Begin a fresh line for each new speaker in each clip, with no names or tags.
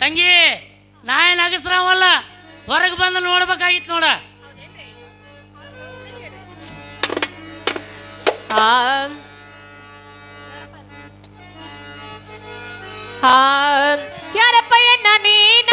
ತಂಗಿ ನಾ ಏನು ಅಗಸ್ರಾವಲ್ಲ ಹೊರಗೆ ಬಂದು ನೋಡ್ಬೇಕಾಗಿತ್ತು ನೋಡ
ಆ ಆ, ಯಾರಪ್ಪ ಎನ್ನ ನೀನ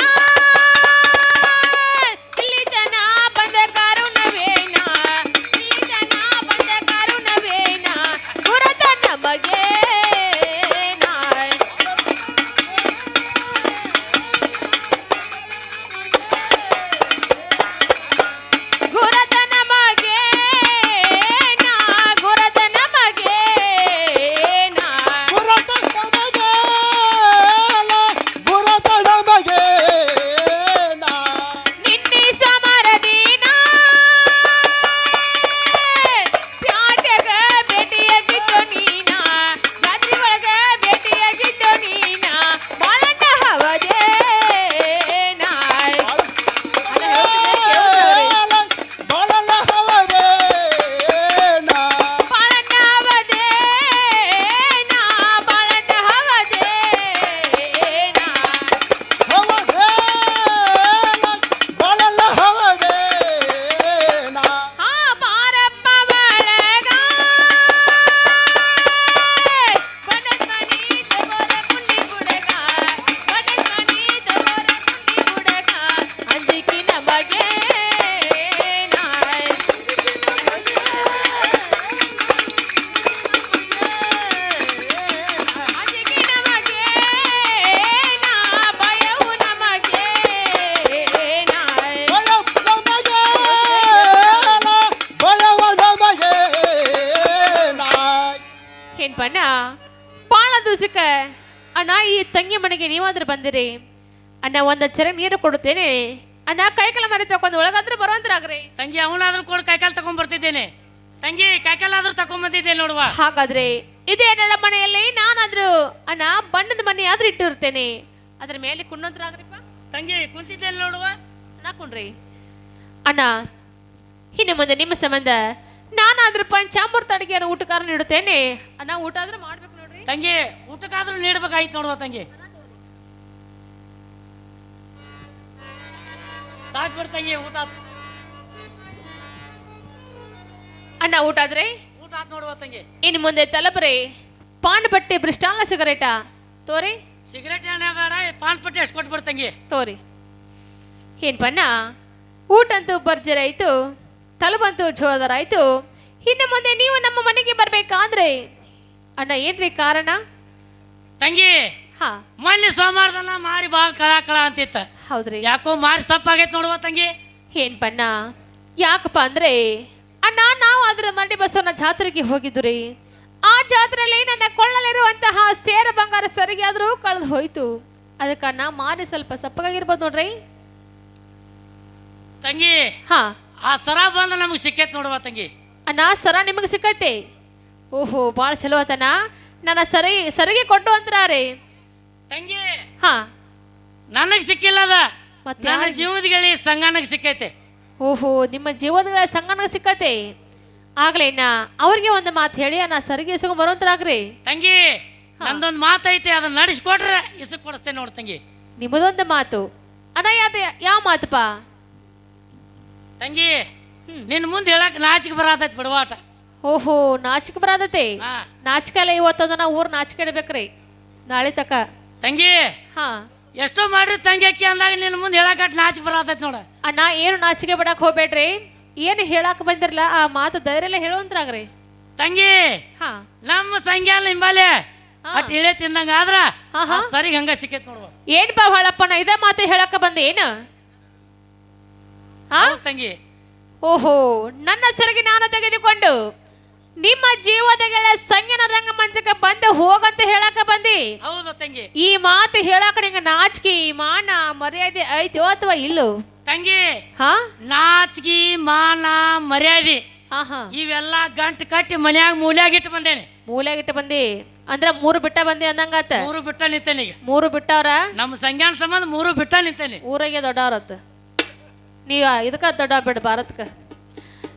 ಈ ತಂಗಿ ಮನೆಗೆ ನೀವಾದ್ರೂ ಬಂದಿರಿ. ಅಣ್ಣ ಒಂದ್ ಚರ ನೀರು ಕೊಡುತ್ತೇನೆ. ಅಣ್ಣ ಕೈಕಲ ಮನೆ ತಕೊಂಡು ಒಳಗಾದ್ರೂ ಬರುವಂತ್ರಾಗ್ರಿ.
ತಂಗಿ ಅವನಾದ್ರೂ ಕೂಡ ಕೈಕಾಲು ತಗೊಂಡ್ ಬರ್ತಿದ್ದೇನೆ. ತಂಗಿ ಕೈಕಾಲಾದ್ರೂ ತಗೊಂಡ್ ಬಂದಿದ್ದೇನೆ ನೋಡುವ.
ಹಾಗಾದ್ರೆ ಇದೇ ನನ್ನ ಮನೆಯಲ್ಲಿ ನಾನಾದ್ರೂ ಅಣ್ಣ ಬಣ್ಣದ ಮನೆ ಆದ್ರೂ ಇಟ್ಟಿರ್ತೇನೆ. ಅದ್ರ ಮೇಲೆ ಕುಣ್ಣಂತ್ರಾಗ್ರಿಪ್ಪ
ತಂಗಿ ಕುಂತಿದ್ದೇನೆ ನೋಡುವ.
ಅಣ್ಣ ಕುಣ್ರಿ. ಅಣ್ಣ ಇನ್ನು ಮುಂದೆ ನಿಮ್ಮ ಸಂಬಂಧ ನಾನಾದ್ರೂ ಪಂಚಾಮೃತ ತಡಿಗೆ ಊಟಕಾರ ನೀಡುತ್ತೇನೆ. ಅಣ್ಣ ಊಟ ಆದ್ರೂ ಮಾಡ್ಬೇಕು.
ತಂಗಿ ಊಟಕ್ಕಾದ್ರೂ ನೀಡ್ಬೇಕಾಯ್ತು ನೋಡುವ ತಂಗಿ. ಸಾಕು ಬಿಡು ತಂಗಿ ಊಟ
ಅಣ್ಣ ಊಟ ಆದ್ರೆ?
ಊಟ ಆತ್ ನೋಡುವ ತಂಗಿ.
ಇನ್ನು ಮುಂದೆ ತಲಪರೆ. ಪಾನ್ ಬಟ್ಟೆ ಬ್ರಿಸ್ಟಾಲ್ನ ಸಿಗರೇಟಾ. ತೋರಿ.
ಸಿಗರೇಟ್ ಬೇಡ ಪಾನ್ ಪಟ್ಟಿ ಎಷ್ಟು ಕೊಟ್ಬಿಡು ತಂಗಿ.
ತೋರಿ. ಏನ್ ಊಟ ಅಂತೂ ಭರ್ಜರಿ ಆಯ್ತು ತಲಬಂತು ಜೋದರ ಆಯ್ತು ಇನ್ನು ಮುಂದೆ ನೀವು ನಮ್ಮ ಮನೆಗೆ ಬರ್ಬೇಕಾದ್ರೆ ಅಣ್ಣ ಏನ್ರಿ ಕಾರಣ?
ತಂಗಿ
ಹಾ.
ಮೊನ್ನೆ ಸೋಮವಾರದಲ್ಲ ಮಾರಿ ಬಾ ಕಳ ಕಳ ಅಂತಿತ್ತ.
ಹೌದ್ರಿ.
ಯಾಕೋ ಮಾರಿ ಸಪ್ಪಾಗೈತೆ ನೋಡುವ ತಂಗಿ?
ಏನ್ ಬಣ್ಣ? ಯಾಕಪ್ಪ ಅಂದ್ರೆ ಅಣ್ಣ ನಾವು ಅದ್ರ ಮಂಡಿ ಬಸವನ ಜಾತ್ರೆಗೆ ಹೋಗಿದ್ದು ರೀ ಆ ಜಾತ್ರೆಯಲ್ಲಿ ನನ್ನ ಕೊಳ್ಳಲಿರುವಂತಹ ಸೇರ ಬಂಗಾರ ಸರಿಗೆ ಆದ್ರೂ ಕಳೆದು ಹೋಯ್ತು. ಅದಕ್ಕೆ ಅಣ್ಣ ಮಾರಿ ಸ್ವಲ್ಪ ಸಪ್ಪಗಾಗಿರ್ಬೋದು ನೋಡ್ರಿ.
ತಂಗಿ
ಹಾ.
ಆ ಸರ ಬಂದ ನಮಗೆ ಸಿಕ್ಕೈತೆ ನೋಡುವ ತಂಗಿ.
ಅಣ್ಣ ಸರ ನಿಮಗೆ ಸಿಕ್ಕೈತೆ? ಓಹೋ ಭಾಳ ಚಲೋ ಆತನ. ನನ್ನ ಸರಿ ಸರಿಗೆ ಕೊಟ್ಟು ಅಂತಾರೆ
ತಂಗಿ
ಹಾ.
ನನಗೆ ಸಿಕ್ಕಿಲ್ಲ ಅದ.
ಮತ್ತೆ
ನನ್ನ
ಯಾರಿಗ್-
ಜೀವದ ಗೆಳಿ ಸಂಗನಕ್ಕೆ ಸಿಕ್ಕೈತೆ.
ಓಹೋ ನಿಮ್ಮ ಜೀವನದ ಸಂಗನ ಸಿಕ್ಕತೆ. ಆಗ್ಲೇನ ಅವ್ರಿಗೆ ಒಂದು ಮಾತು ಹೇಳಿ ನಾ ಸರಿಗೆ ಇಸ್ಕೊಂಡ್ ಬರೋಂತರಾಗ್ರಿ
ತಂಗಿ ನಂದೊಂದು ಮಾತೈತೆ ಅದನ್ನ ನಡೆಸ್ಕೊಟ್ರೆ ಇಸಕ್ ಕೊಡಿಸ್ತೇನೆ ನೋಡ್ ತಂಗಿ.
ನಿಮ್ಮದೊಂದು ಮಾತು. ಅಣ್ಣ ಯಾವ್ದು ಯಾವ ಮಾತಪ್ಪ
ತಂಗಿ ನಿನ್ನ ಮುಂದೆ ಹೇಳಕ್ ನಾಚಿಕೆ ಬರತೈತಿ ಬಿಡವಾಟ.
ಓಹೋ ನಾಚಿಕೆ ಬರಾದತೆ
ಹಾ.
ನಾಚಿಕೆ ಎಲ್ಲ ಇವತ್ತದ ನಾ ಊರ್ ನಾಚಿಕೆ ಇಡ್ಬೇಕ್ರಿ. ನಾಳೆ ತಕ.
ತಂಗಿ
ಹಾ.
ಎಷ್ಟೋ ಮಾಡ್ರಿ ತಂಗಿ ಅಕ್ಕಿ ಅಂದಾಗ ನಿನ್ನ ಮುಂದೆ ಹೇಳಕಟ್ ನಾಚಿಕೆ ಬರತೈತಿ ನೋಡ.
ಅಣ್ಣ ಏನು ನಾಚಿಕೆ ಬಿಡಕ್ ಹೋಗ್ಬೇಡ್ರಿ. ಏನು ಹೇಳಕ್ ಬಂದಿರಲ್ಲ ಆ ಮಾತು ಧೈರ್ಯ ಹೇಳುವಂತ್ರಾಗ್ರಿ.
ತಂಗಿ
ಹಾ.
ನಮ್ಮ ಸಂಗ್ಯಾಲ ನಿಂಬಲ್ಲಿ.
ಹಾ.
ಅಟ್ ಇಳೆ ತಿಂದಂಗ ಆದ್ರ
ಹಾ, ಹಾ.
ಸರಿಗೆ ಹಂಗ ಸಿಕ್ಕೈತಿ ನೋಡುವ
ಏನ್ಪಾ ಹೊಳಪ್ಪನ ಇದೇ ಮಾತು ಹೇಳಕ ಬಂದೆ ಏನು? ಹಾ
ಹೌದ್ ತಂಗಿ.
ಓಹೋ ನನ್ನ ಸರಿಗೆ ನಾನು ತೆಗೆದುಕೊಂಡು ನಿಮ್ಮ ಜೀವದಗಳ ರಂಗ ರಂಗಮಂಚಕ್ಕೆ ಬಂದು ಹೋಗಂತ ಹೇಳಕ ಬಂದಿ?
ಹೌದು ತಂಗಿ.
ಈ ಮಾತು ಹೇಳಕ ನಿಂಗೆ ನಾಚಿಕೆ ಮಾನ ಮರ್ಯಾದೆ ಐತೋ ಅಥವಾ ಇಲ್ಲೋ?
ತಂಗಿ
ಹಾ?
ನಾಚಿಕೆ ಮಾನ ಮರ್ಯಾದೆ
ಹಾ ಹಾ.
ಇವೆಲ್ಲ ಗಂಟು ಕಟ್ಟಿ ಮನ್ಯಾಗ ಮೂಲ್ಯಾಗ ಇಟ್ಟು ಬಂದೇನೆ.
ಇಟ್ಟು ಬಂದಿ? ಅಂದ್ರೆ ಮೂರು ಬಿಟ್ಟ ಬಂದಿ ಅಂದಂಗಾತ
ಮೂರು ಬಿಟ್ಟ ನಿಂತೇನೆ ಈಗ.
ಮೂರು ಬಿಟ್ಟವ್ರ?
ನಮ್ಮ ಸಂಜ್ಞಾನ ಸಂಬಂಧ ಮೂರು ಬಿಟ್ಟ ನಿಂತೇನೆ.
ಊರಾಗೆ ದೊಡ್ಡವ್ರತ್ತ. ನೀವ ಇದಕ್ಕ ದೊಡ್ಡ ಬಿಡ್ ಭಾರತ್ಕ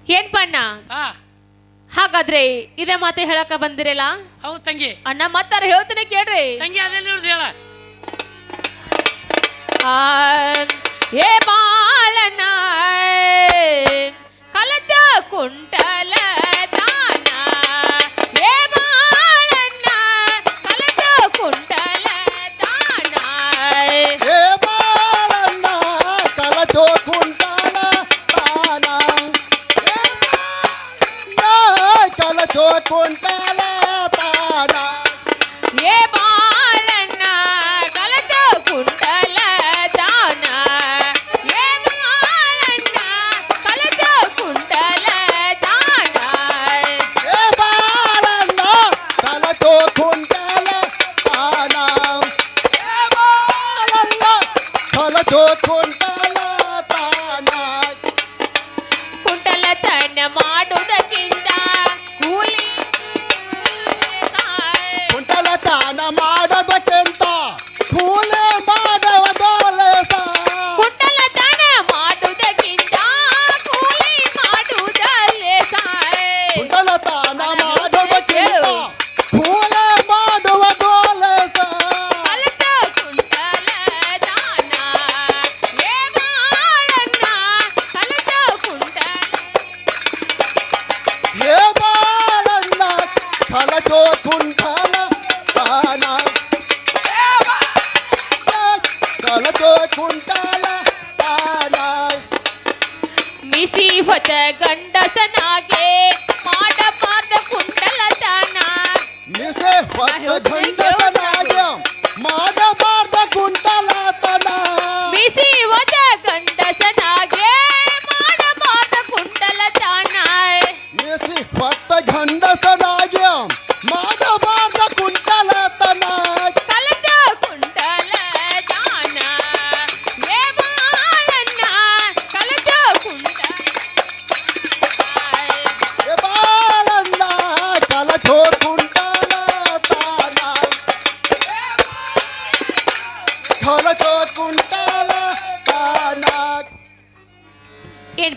ಏನ್ ಪಣ್ಣ
ಹಾ.
ಹಾಗಾದ್ರೆ ಇದೇ ಮಾತೆ ಹೇಳಕ ಬಂದಿರಲ್ಲ?
ಹೌದು ತಂಗಿ.
ಅಣ್ಣ ಮತ್ತಾರ ಹೇಳ್ತೀನಿ ಕೇಳ್ರಿ.
ತಂಗಿ ಅದೇನು ಹೇಳ.
ಆ, ಏ ಬಾಳನ ಕಲತ ಕುಂಟಲ कोणता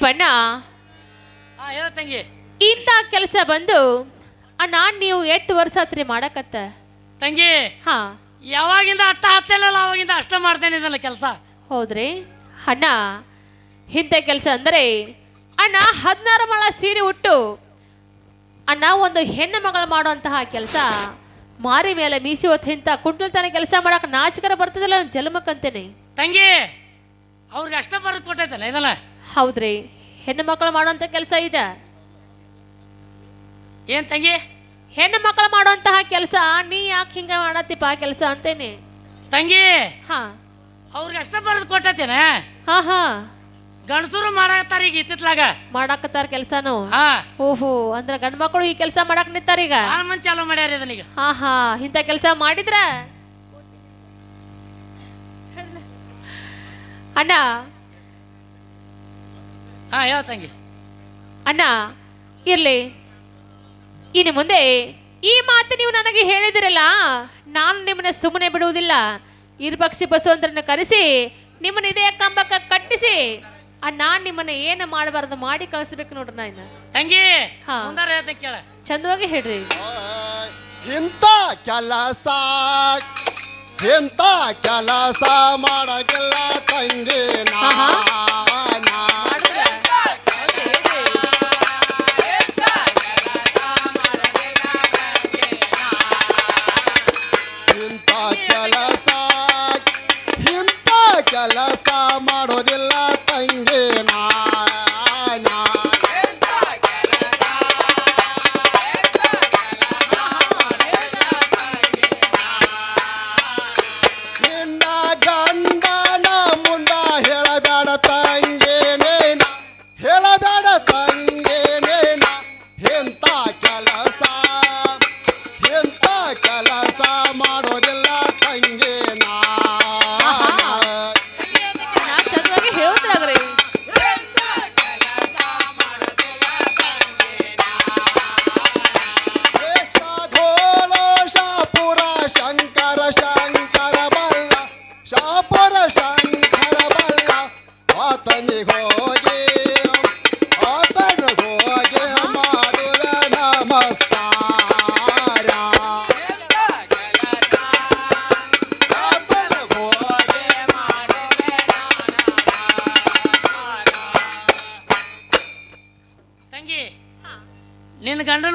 ಬಣ್ಣ.
ಹೇಳ ತಂಗಿ.
ಇಂಥ ಕೆಲಸ ಬಂದು ಅಣ್ಣ ನೀವು ಎಷ್ಟು ವರ್ಷ ಆತ್ರಿ ಮಾಡಕತ್ತ?
ತಂಗಿ
ಹಾ.
ಯಾವಾಗಿಂದ ಅಟ್ಟ ಹತ್ತಲ್ಲ ಅವಾಗಿಂದ ಅಷ್ಟ ಮಾಡ್ತೇನೆ ಇದಲ್ಲ ಕೆಲಸ.
ಹೌದ್ರಿ. ಅಣ್ಣ ಇಂಥ ಕೆಲಸ ಅಂದ್ರೆ ಅಣ್ಣ ಹದಿನಾರು ಮಳ ಸೀರೆ ಉಟ್ಟು ಅಣ್ಣ ಒಂದು ಹೆಣ್ಣು ಮಗಳು ಮಾಡುವಂತಹ ಕೆಲಸ. ಮಾರಿ ಮೇಲೆ ಮೀಸಿ ಹೊತ್ತು ಇಂಥ ಕುಂಟಲ್ತನ ಕೆಲಸ ಮಾಡಕ್ಕೆ ನಾಚಿಕರ ಬರ್ತದಲ್ಲ ಜನ್ಮಕ್ಕಂತೇನೆ
ತಂಗಿ ಅವ್ರಿಗೆ ಅಷ್ಟ ಬರೆದು ಕೊಟ್ಟೈತಲ್ಲ ಇದಲ್ಲ?
ಹೌದ್ರಿ. ಹೆಣ್ಣು ಮಕ್ಕಳು ಮಾಡುವಂತ ಕೆಲಸ ಇದೆ.
ಏನ್ ತಂಗಿ?
ಹೆಣ್ಣು ಮಕ್ಕಳು ಮಾಡುವಂತಹ ಕೆಲಸ ನೀ ಯಾಕೆ ಹಿಂಗ ಮಾಡತ್ತಿಪ್ಪ ಕೆಲಸ ಅಂತೇನೆ.
ತಂಗಿ?
ಹಾ.
ಅವ್ರಿಗೆ ಅಷ್ಟ ಬರೆದು ಕೊಟ್ಟೈತೇನ
ಹಾ ಹಾ.
ಗಂಡಸರು ಮಾಡಾಕತ್ತಾರ ಈಗ ಇತ್ತಿತ್ಲಾಗ?
ಮಾಡಾಕತ್ತಾರ ಕೆಲಸನು?
ಹಾ.
ಓಹೋ ಅಂದ್ರ ಗಂಡ ಮಕ್ಕಳು ಈ ಕೆಲಸ ಮಾಡಕ್ ನಿತ್ತಾರ
ಈಗ? ಮಂದಿ ಚಾಲೂ ಮಾಡ್ಯಾರ ಇದನ್ನ ಈಗ.
ಹಾ ಹಾ. ಇಂಥ ಕೆಲಸ ಮಾಡಿದ್ರ? ಅಣ್ಣ
ಹಾ ತಂಗಿ?
ಅಣ್ಣ ಇರ್ಲಿ. ಇನ್ನು ಮುಂದೆ ಈ ಮಾತು ನೀವು ನನಗೆ ಹೇಳಿದಿರಲ್ಲ ನಾನು ನಿಮ್ಮನ್ನ ಸುಮ್ಮನೆ ಬಿಡುವುದಿಲ್ಲ. ಇರ್ಬಕ್ಷಿ ಬಸವಂತರನ್ನ ಕರೆಸಿ ನಿಮ್ಮನ್ನ ಇದೇ ಕಂಬಕ್ಕೆ ಕಟ್ಟಿಸಿ ಆ ನಾನ್ ನಿಮ್ಮನ್ನ ಏನು ಮಾಡಬಾರ್ದು ಮಾಡಿ ಕಳಿಸ್ಬೇಕು ನೋಡ್ರಿ ನಾ ಇನ್ನ.
ತಂಗಿ
ಹಾ.
ಮುಂದಾರ ಹೇಳ್ತಂಗೆ ಕೇಳ.
ಚಂದವಾಗಿ ಹೇಳ್ರಿ.
ಇಂಥ ಕೆಲಸ ಇಂಥ ಕೆಲಸ ಮಾಡಕ್ಕೆಲ್ಲ ತಂಗಿ
ನಾ
ನಾನ.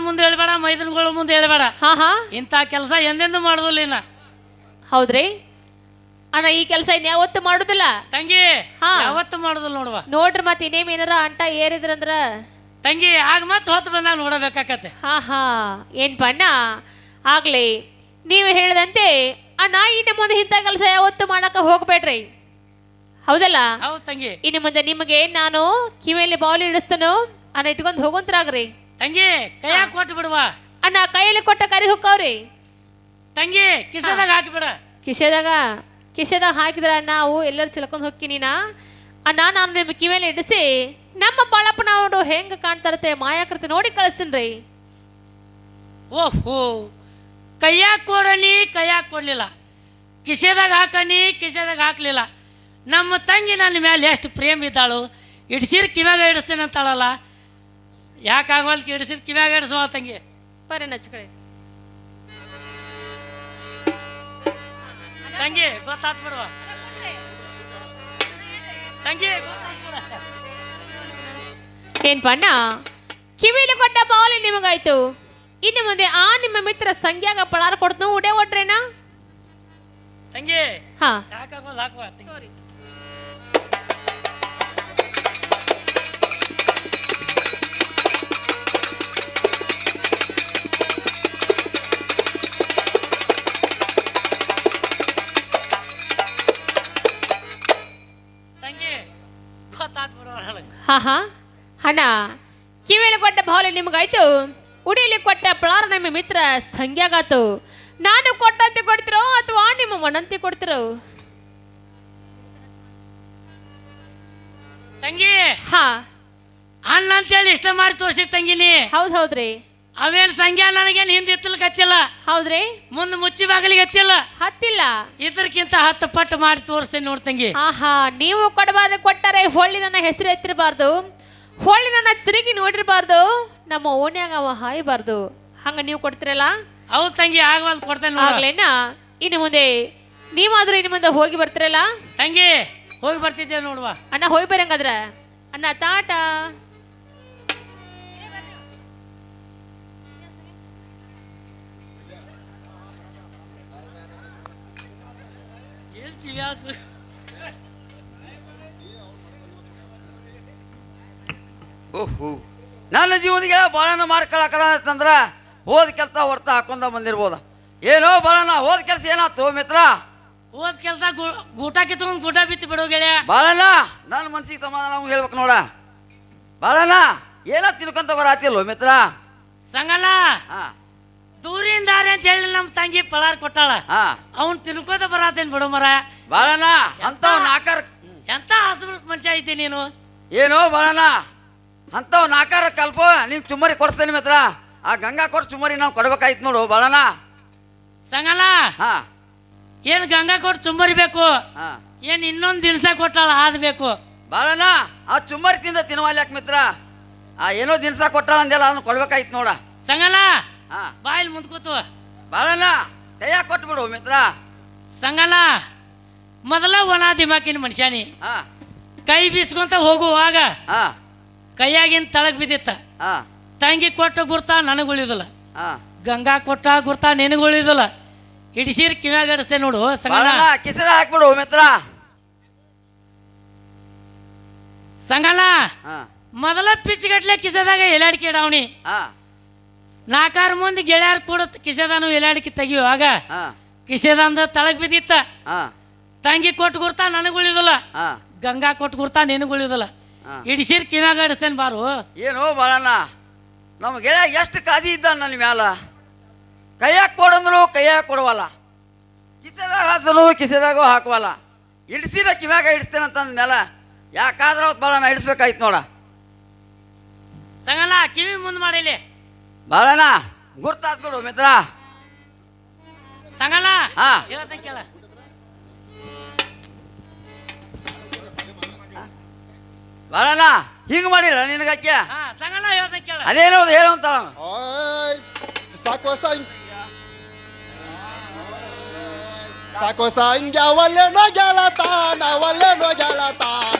ಮುಂದೆ ಹೇಳ್ಬೇಡ
ಮೈದನಗಳ ಮುಂದೆ ಹೇಳ್ಬೇಡ.
ಹಾ ಹಾ.
ಇಂಥ ಕೆಲಸ ಎಂದೆಂದು ಮಾಡೋದಿಲ್ಲ ಇನ್ನ.
ಹೌದ್ರಿ? ಅಣ್ಣ ಈ ಕೆಲಸ ಇನ್ಯಾವತ್ತು ಮಾಡುದಿಲ್ಲ?
ತಂಗಿ
ಹಾ.
ಯಾವತ್ತು ಮಾಡೋದಿಲ್ಲ ನೋಡುವ.
ನೋಡ್ರಿ ಮತ್ತೆ ಇನ್ನೇಮ್ ಏನಾರ ಅಂಟ ಏರಿದ್ರಂದ್ರ
ತಂಗಿ ಆಗ ಮತ್ತೆ ಹೊತ್ತು ಬಂದಾಗ ನೋಡಬೇಕಾಕತ್ತೆ.
ಹಾ ಹಾ. ಏನ್ ಬಣ್ಣ ಆಗ್ಲಿ ನೀವು ಹೇಳಿದಂತೆ ಅಣ್ಣ ಇನ್ನು ಮುಂದೆ ಇಂಥ ಕೆಲಸ ಯಾವತ್ತು ಮಾಡಕ ಹೋಗ್ಬೇಡ್ರಿ. ಹೌದಲ್ಲ?
ಹೌದು ತಂಗಿ.
ಇನ್ನು ಮುಂದೆ ನಿಮಗೆ ನಾನು ಕಿವಿಯಲ್ಲಿ ಬಾಲ್ ಇಡಿಸ್ತಾನೋ ಅಣ್ಣ ಇಟ್ಕೊಂಡು ಹೋಗುವಂತ್ರಾಗ್ರಿ.
ತಂಗಿ ಕೈಯಾಗ ಕೊಟ್ಟು ಬಿಡುವ.
ಅಣ್ಣ ಕೈಯಲ್ಲಿ ಕೊಟ್ಟ ಕರಿ ಹುಕ್ಕವ್ರಿ
ತಂಗಿ ಹಾಕಿ ಬಿಡ.
ಕಿಸೆದಾಗ ಕಿಸೆದಾಗ ಹಾಕಿದ್ರ ನಾವು ಎಲ್ಲರೂ ಚಿಲ್ಕೊಂಡು ಹೋಗ್ತೀನಿ ನಾ ಅಣ್ಣ ನಾನು ನಿಮ್ಮ ಕಿವಿಯಲ್ಲಿ ಇಡಿಸಿ ನಮ್ಮ ಬಾಳಪ್ಪನ ಅವರು ಹೆಂಗ ಕಾಣ್ತಾರತ್ತೆ ಮಾಯಾಕೃತಿ ನೋಡಿ ಕಳಿಸ್ತೀನಿ ರೀ
ಓಹೋ ಕೈಯಾಗ ಕೊಡಲಿ ಕೈಯಾಗ ಕೊಡ್ಲಿಲ್ಲ. ಕಿಸೆದಾಗ ಹಾಕಣಿ ಕಿಸೆದಾಗ ಹಾಕ್ಲಿಲ್ಲ. ನಮ್ಮ ತಂಗಿ ನನ್ನ ಮೇಲೆ ಎಷ್ಟು ಪ್ರೇಮ ಇದ್ದಾಳು. ಇಡ್ಸಿರ್ ಕಿವ್ಯಾಗ ಇಡಿಸ್ತೇನೆ ಅಂತಾಳಲ್ಲ ಯಾಕಾಗವಲ್ಕೆ ಇಡ್ಸಿರ್ ಕಿವ್ಯಾಗ ಇಡಿಸುವ ತಂಗಿ?
ಬರ್ರಿ ನಚ್ಚ ಕಡೆ
ತಂಗಿ ಗೊತ್ತಾತ್ ಬಿಡುವ ತಂಗಿ.
ಏನ್ ಪಣ್ಣ? ಕಿವಿಲಿ ಕೊಟ್ಟ ಬಾವಲಿ ನಿಮಗಾಯ್ತು. ಇನ್ನು ಮುಂದೆ ಆ ನಿಮ್ಮ ಮಿತ್ರ ಸಂಗ್ಯಾಗ ಪಳಾರ ಕೊಡ್ತು ಉಡೇ ಒಡ್ರೇನಾ
ತಂಗಿ
ಹಾ.
ಹಾಕುವ ತಂಗಿ. ನನಗೆ
ಹಾ ಹಾ ಅಣ್ಣ ಕಿವಿಲಿ ಕೊಟ್ಟ ಬಾಲ್ ನಿಮಗಾಯ್ತು ಉಡಿಲಿ ಕೊಟ್ಟ ಪ್ರಾರ ನಮ್ಮ ಮಿತ್ರ ಸಂಖ್ಯಾಗಾತು ನಾನು ಕೊಟ್ಟಂತೆ ಕೊಡ್ತಿರೋ ಅಥವಾ ನಿಮ್ಮ ಮನಂತೆ ಕೊಡ್ತಿರೋ?
ತಂಗಿ
ಹಾ.
ಅಣ್ಣ ಅಂತೇಳಿ ಇಷ್ಟ ಮಾಡಿ ತೋರಿಸಿ ತಂಗಿನಿ
ಹೌದ್ ಹೌದ್ರಿ.
ಅವೇನ್ ಸಂಖ್ಯಾ ನನಗೇನು ಹಿಂದೆ ಎತ್ತಲಿಕ್ಕೆ ಹತ್ತಿಲ್ಲ
ಹೌದ್ರಿ?
ಮುಂದೆ ಮುಚ್ಚಿ ಬಾಗಿಲಿಗೆ ಎತ್ತಿಲ್ಲ.
ಹತ್ತಿಲ್ಲ.
ಇದಕ್ಕಿಂತ ಹತ್ತು ಪಟ್ಟು ಮಾಡಿ ತೋರಿಸ್ತೇನೆ ನೋಡ್ತಂಗೆ ತಂಗಿ.
ಆಹಾ ನೀವು ಕೊಡಬಾರ್ದು ಕೊಟ್ಟರೆ ಹೊಳ್ಳಿ ನನ್ನ ಹೆಸರು ಎತ್ತಿರಬಾರ್ದು. ಹೊಳ್ಳಿ ನನ್ನ ತಿರುಗಿ ನೋಡಿರಬಾರ್ದು. ನಮ್ಮ ಓಣ್ಯಾಗ ಅವ ಹಾಯಬಾರ್ದು. ಹಂಗ ನೀವು ಕೊಡ್ತಿರಲ್ಲ?
ಹೌದು ತಂಗಿ ಆಗವಲ್ ಕೊಡ್ತೇನೆ
ಆಗ್ಲೇನ? ಇನ್ನು ಮುಂದೆ ನೀವಾದ್ರೂ ಇನ್ನು ಮುಂದೆ ಹೋಗಿ ಬರ್ತಿರಲ್ಲ?
ತಂಗಿ ಹೋಗಿ ಬರ್ತಿದ್ದೇವೆ ನೋಡುವ.
ಅಣ್ಣ ಹೋಗಿ ಬರಂಗಾದ್ರ. ಅಣ್ಣ ತಾಟ
ಚಿವ್ಯಾಸು?
ಓಹೋ. ನನ್ನ ಜೀವನಿಗೆ ಬಾಳನ ಮಾರ್ಕೊಳಕಲ್ಲ ಅಂತಂದ್ರ ಹೋದ ಕೆಲಸ ಹೊರತ ಹಾಕೊಂಡ ಬಂದಿರ್ಬೋದ. ಏನೋ ಬಾಳಣ್ಣ ಹೋದ ಕೆಲಸ ಏನಾಯ್ತು ಮಿತ್ರ?
ಹೋದ್ ಕೆಲಸ ಗೂಟ ಕಿತ್ತು ಗೂಟ ಬಿತ್ತು ಬಿಡು ಗೆಳೆಯ.
ಬಾಳನ ನನ್ನ ಮನ್ಸಿಗೆ ಸಮಾಧಾನ ಅವ್ನು ಹೇಳ್ಬೇಕು ನೋಡ. ಬಾಳನ ಏನ ತಿನ್ಕೊಂತ ಬರಾತಿಲ್ವ ಮಿತ್ರ?
ಸಂಗಲ್ಲ
ಹಾ
ದೂರಿಂದ ಅಂತ ಹೇಳಿ ನಮ್ಮ ತಂಗಿ ಪಳಾರ್ ಕೊಟ್ಟಾಳ.
ಹಾ.
ಅವ್ನ್ ತಿನ್ಕೋತ ಬರತೇನ್ ಬಿಡು ಮರ.
ಬಾಳನ ಅಂತವ್ ನಾಕಾರ
ಎಂತ ಹಸರು ಮನುಷ್ಯ ಐತಿ ನೀನು?
ಏನೋ ಬಾಳನ ಅಂತವ್ ನಾಕಾರ ಕಲ್ಪ ನೀನ್ ಚುಮ್ಮರಿ ಕೊಡಿಸ್ತೇನೆ ಮಿತ್ರ ಆ ಗಂಗಾ ಕೊಟ್ಟು ಚುಮ್ಮರಿ ನಾವು ಕೊಡ್ಬೇಕಾಯ್ತು ನೋಡು ಬಾಳನ
ಸಂಗಲ್ಲ
ಹಾ.
ಏನ್ ಗಂಗಾ ಕೊಟ್ಟು ಚುಮ್ಮರಿ
ಹಾ.
ಏನ್ ಇನ್ನೊಂದ್ ದಿಲ್ಸ ಕೊಟ್ಟಾಳ ಆದ್ಬೇಕು
ಬಾಳಣ್ಣ ಆ ಚುಮ್ಮರಿ ತಿಂದ ತಿನ್ವಾಲ್ಯಾಕ ಮಿತ್ರ? ಆ ಏನೋ ದಿನಸ ಕೊಟ್ಟಾಳ ಅಂದೆಲ್ಲ ಅದನ್ನ ಕೊಡ್ಬೇಕಾಯ್ತು ನೋಡ.
ಸಂಗಲ್ಲ
ಹಾ.
ಮುಂದ್ ಕೂತು
ಬಾಳಣ್ಣ ಕೈಯಾಗ ಕೊಟ್ಬಿಡು ಮಿತ್ರ.
ಸಂಗಣ್ಣ ಮೊದಲ ಒಣ ದಿಮಾಕಿನ ಮನುಷ್ಯನಿ.
ಹಾ.
ಕೈ ಬೀಸ್ಕೊಂತ ಹೋಗುವಾಗ
ಹಾ.
ಕೈಯಾಗಿನ ತಳಗ್ ಬಿದ್ದಿತ್ತ.
ಹಾ.
ತಂಗಿ ಕೊಟ್ಟ ಗುರ್ತ ನನಗೆ ಉಳಿದಿಲ್ಲ.
ಹಾ.
ಗಂಗಾ ಕೊಟ್ಟ ಗುರ್ತ ನಿನಗೆ ಉಳಿದಿಲ್ಲ. ಹಿಡಿಸಿರ್ ಕಿವ್ಯಾಗ ಅಡಿಸ್ತೆ ನೋಡು ಸಂಗಣ್ಣ.
ಬಾಳಣ್ಣ ಕಿಸರ ಹಾಕ್ಬಿಡು ಮಿತ್ರ.
ಸಂಗಣ್ಣ
ಹಾ.
ಮೊದಲ ಪಿಚ್ಗಟ್ಲೆ ಕಿಸದಾಗ ಎಲಾಡಿಕೆ ಡಾವಣಿ
ಹಾ.
ನಾಲ್ಕಾರು ಮುಂದೆ ಗೆಳೆಯರು ಕೂಡ ಕಿಸೆದಾನು ಎಲಾಡಿಕೆ ತೆಗಿಯುವಾಗ
ಹಾ.
ಕಿಸೆದಂದ ತಳಗ್ ಬಿದ್ದಿತ್ತ.
ಹಾ.
ತಂಗಿ ಕೊಟ್ಟು ಗುರ್ತಾ ನನಗೆ ಉಳಿದಿಲ್ಲ
ಹಾ.
ಗಂಗಾ ಕೊಟ್ಟು ಗುರ್ತಾ ನಿನಗ ಉಳಿದಿಲ್ಲ
ಹಾ.
ಕಿಮ್ಯಾಗ ಕಿವ್ಯಾಗ ಇಡಿಸ್ತೇನೆ ಬಾರು?
ಏನೋ ಬಾಳಣ್ಣ. ನಮ್ಮ ಗೆಳೆಯ ಎಷ್ಟು ಕಾಜಿ ಇದ್ದ ನನ್ನ ಮ್ಯಾಲ. ಕೈಯಾಗ ಕೊಡಂದ್ರು ಕೈಯಾಗ ಕೊಡವಲ್ಲ. ಕಿಸೆದಾಗ ಹಾಕಿದ್ರು ಕಿಸೆದಾಗೂ ಹಾಕುವಲ್ಲ. ಇಡಿಸಿದ ಕಿವ್ಯಾಗ ಇಡಿಸ್ತೇನೆ ಅಂತಂದ ಮ್ಯಾಲ ಯಾಕಾದ್ರೆ ಅವತ್ತು ಬಾಳಣ್ಣ ಇಡಿಸ್ಬೇಕಾಯ್ತು ನೋಡ.
ಸಂಗಣ್ಣ ಕಿವಿ ಮುಂದೆ ಮಾಡಿಲಿ
ಬಾಳಣ್ಣ ಗುರ್ತಾತ್ ಕೊಡು ಮಿತ್ರ.
ಸಂಗಣ್ಣ
ಹಾ.
ಹೇಳ್ತೇನ್ ಕೇಳ.
ಬಾಳಣ್ಣ ಹಿಂಗ್ ಮಾಡಿಲ್ಲ ನಿನಗಕ್ಕೆ
ಹಾ ಸಂಗಣ್ಣ ಹೇಳ್ತೇನ್ ಕೇಳ.
ಅದೇನೋ ಹೇಳು
ಅಂತ ಸಾಕು ಸಾಕೋ ಸಾಕು ಸಂಗ್ಯ ಒಲ್ಲೆನೋ ಗೆಳತಾನ ಒಲ್ಲೆನೋ ಗೆಳತಾನ.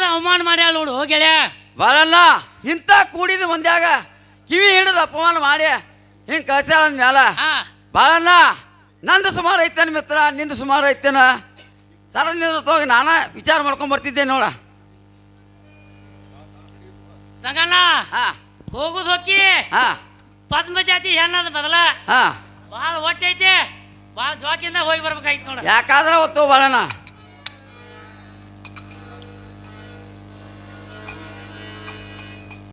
ಹಿಡಿದ ಅವಮಾನ ಮಾಡ್ಯಾಳ ನೋಡು ಗೆಳೆಯ.
ಬರಲ್ಲ ಇಂಥ ಕೂಡಿದ ಮಂದ್ಯಾಗ ಕಿವಿ ಹಿಡಿದ ಅಪಮಾನ ಮಾಡಿ ಹಿಂಗೆ ಕಳ್ಸ್ಯಾಳ ಮ್ಯಾಲ
ಹಾ
ನಂದ ನಂದು ಸುಮಾರು ಐತೇನ ಮಿತ್ರ ನಿಂದು ಸುಮಾರು ಐತೇನ? ಸರ ನಿಂದ ತೋಗಿ ನಾನ ವಿಚಾರ ಮಾಡ್ಕೊಂಡ್ ಬರ್ತಿದ್ದೆ ನೋಡ.
ಸಂಗಣ್ಣ
ಹಾ.
ಹೋಗುದು ಹೋಕಿ
ಹಾ.
ಪದ್ಮ ಜಾತಿ ಹೆಣ್ಣದ ಬದಲ.
ಹಾ.
ಭಾಳ ಹೊಟ್ಟೆ ಐತೆ. ಭಾಳ ಜೋಕಿಂದ ಹೋಗಿ ಬರ್ಬೇಕಾಯ್ತು ನೋಡ.
ಯಾಕಾದ್ರ ಹೊತ್ತು ಬಾಳಣ್ಣ